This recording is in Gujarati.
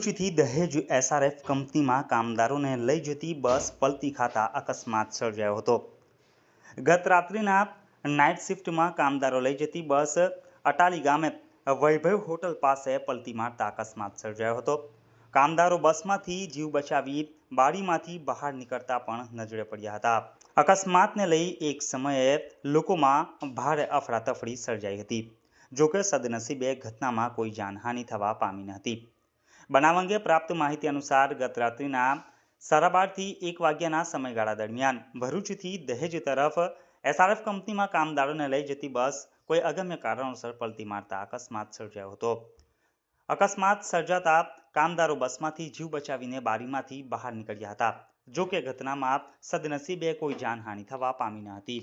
ભરૂચથી દહેજ એસઆરએફ કંપનીમાં કામદારોને લઈ જતી બસ પલટી ખાતા અકસ્માત સર્જાયો હતો. ગત રાત્રિના નાઇટ શિફ્ટમાં કામદારો લઈ જતી બસ અટાલી ગામે વૈભવ હોટલ પાસે પલટી મારતા અકસ્માત સર્જાયો હતો. કામદારો બસમાંથી જીવ બચાવી બારીમાંથી બહાર નીકળતા પણ નજરે પડ્યા હતા. અકસ્માતને લઈ એક સમયે લોકોમાં ભારે અફરાતફરી સર્જાઈ હતી. જોકે સદનસીબે ઘટનામાં કોઈ જાનહાનિ થવા પામી ન હતી. બનાવ અંગે પ્રાપ્ત માહિતી અનુસાર ગત રાત્રિના સાડા બારથી એક વાગ્યાના સમયગાળા દરમિયાન ભરૂચથી દહેજ તરફ એસઆરએફ કંપનીમાં કામદારોને લઈ જતી બસ કોઈ અગમ્ય કારણોસર પલટી મારતા અકસ્માત સર્જાયો હતો. અકસ્માત સર્જાતા કામદારો બસમાંથી જીવ બચાવીને બારીમાંથી બહાર નીકળ્યા હતા. જો કે ઘટનામાં સદનસીબે કોઈ જાનહાનિ થવા પામી ન હતી.